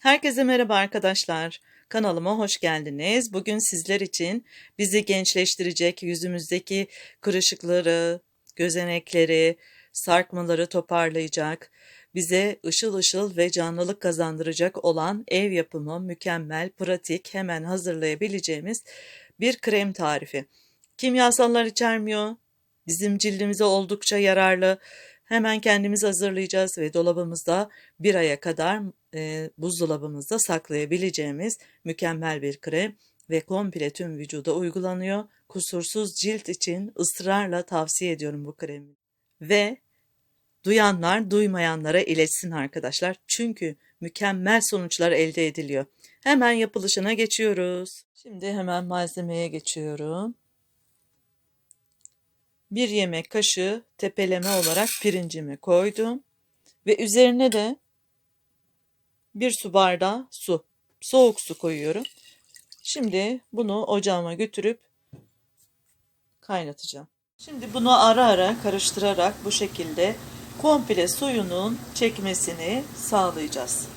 Herkese merhaba arkadaşlar. Kanalıma hoş geldiniz. Bugün sizler için bizi gençleştirecek yüzümüzdeki kırışıkları, gözenekleri, sarkmaları toparlayacak, bize ışıl ışıl ve canlılık kazandıracak olan ev yapımı mükemmel, pratik, hemen hazırlayabileceğimiz bir krem tarifi. Kimyasallar içermiyor. Bizim cildimize oldukça yararlı. Hemen kendimiz hazırlayacağız ve dolabımızda bir aya kadar e, buzdolabımızda saklayabileceğimiz mükemmel bir krem ve komple tüm vücuda uygulanıyor. Kusursuz cilt için ısrarla tavsiye ediyorum bu kremi. Ve duyanlar duymayanlara iletsin arkadaşlar. Çünkü mükemmel sonuçlar elde ediliyor. Hemen yapılışına geçiyoruz. Şimdi hemen malzemeye geçiyorum. Bir yemek kaşığı tepeleme olarak pirincimi koydum. Ve üzerine de bir su bardağı su. Soğuk su koyuyorum. Şimdi bunu ocağıma götürüp kaynatacağım. Şimdi bunu ara ara karıştırarak bu şekilde komple suyunun çekmesini sağlayacağız.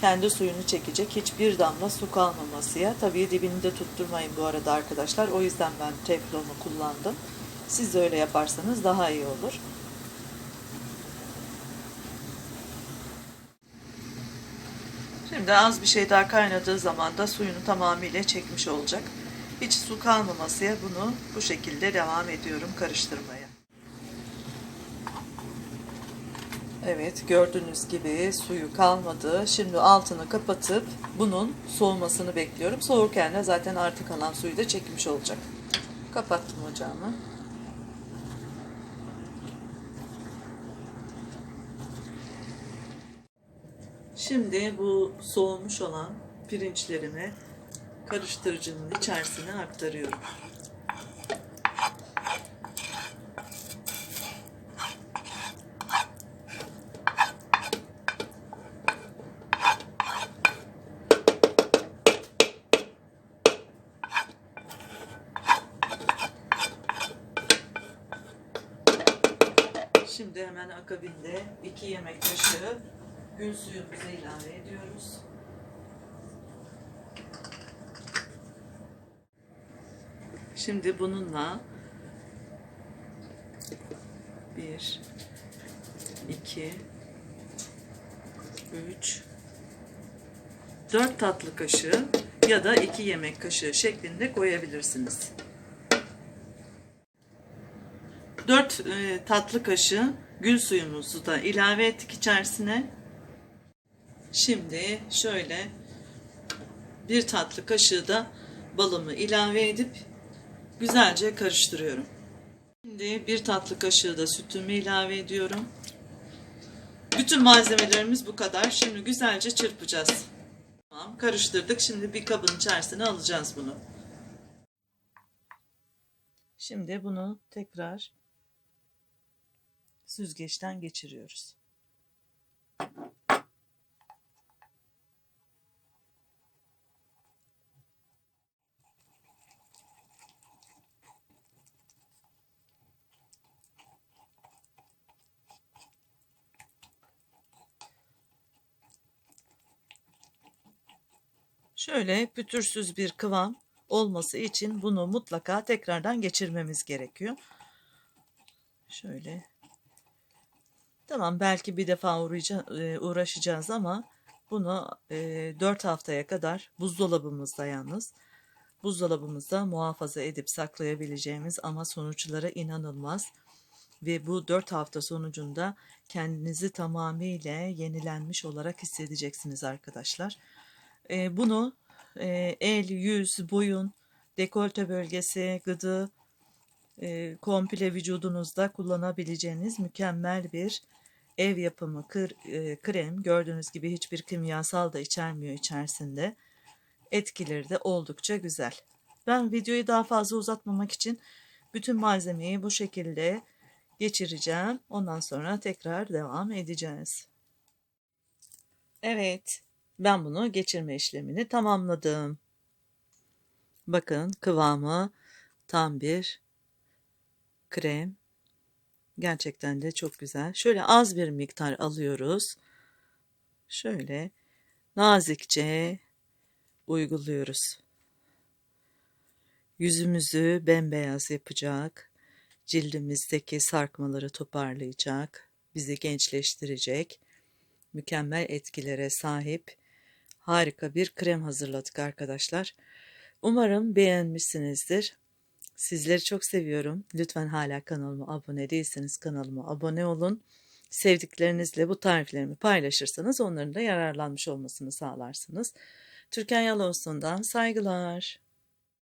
Kendi suyunu çekecek hiçbir damla su kalmamasıya. Tabii dibini de tutturmayın bu arada arkadaşlar. O yüzden ben teflonu kullandım. Siz de öyle yaparsanız daha iyi olur. Şimdi az bir şey daha kaynadığı zaman da suyunu tamamıyla çekmiş olacak. Hiç su kalmamasıya bunu bu şekilde devam ediyorum karıştırmaya. Evet gördüğünüz gibi suyu kalmadı. Şimdi altını kapatıp bunun soğumasını bekliyorum. Soğurken de zaten artık kalan suyu da çekmiş olacak. Kapattım ocağımı. Şimdi bu soğumuş olan pirinçlerimi karıştırıcının içerisine aktarıyorum. Şimdi hemen akabinde 2 yemek kaşığı gül suyumuzu ilave ediyoruz. Şimdi bununla 1 2 3 4 tatlı kaşığı ya da 2 yemek kaşığı şeklinde koyabilirsiniz. 4 e, tatlı kaşığı gül suyumuzu da ilave ettik içerisine. Şimdi şöyle bir tatlı kaşığı da balımı ilave edip güzelce karıştırıyorum. Şimdi bir tatlı kaşığı da sütümü ilave ediyorum. Bütün malzemelerimiz bu kadar. Şimdi güzelce çırpacağız. Tamam, karıştırdık. Şimdi bir kabın içerisine alacağız bunu. Şimdi bunu tekrar süzgeçten geçiriyoruz. Şöyle pütürsüz bir kıvam olması için bunu mutlaka tekrardan geçirmemiz gerekiyor. Şöyle. Tamam belki bir defa e, uğraşacağız ama bunu 4 e, haftaya kadar buzdolabımızda yalnız buzdolabımızda muhafaza edip saklayabileceğimiz ama sonuçları inanılmaz ve bu 4 hafta sonucunda kendinizi tamamıyla yenilenmiş olarak hissedeceksiniz arkadaşlar. E, bunu e, el, yüz, boyun, dekolte bölgesi, gıdı, e, komple vücudunuzda kullanabileceğiniz mükemmel bir ev yapımı kır, e, krem. Gördüğünüz gibi hiçbir kimyasal da içermiyor içerisinde. Etkileri de oldukça güzel. Ben videoyu daha fazla uzatmamak için bütün malzemeyi bu şekilde geçireceğim. Ondan sonra tekrar devam edeceğiz. Evet, ben bunu geçirme işlemini tamamladım. Bakın kıvamı tam bir krem. Gerçekten de çok güzel. Şöyle az bir miktar alıyoruz. Şöyle nazikçe uyguluyoruz. Yüzümüzü bembeyaz yapacak, cildimizdeki sarkmaları toparlayacak, bizi gençleştirecek, mükemmel etkilere sahip harika bir krem hazırladık arkadaşlar. Umarım beğenmişsinizdir. Sizleri çok seviyorum. Lütfen hala kanalıma abone değilseniz kanalıma abone olun. Sevdiklerinizle bu tariflerimi paylaşırsanız onların da yararlanmış olmasını sağlarsınız. Türkan Yalos'undan saygılar.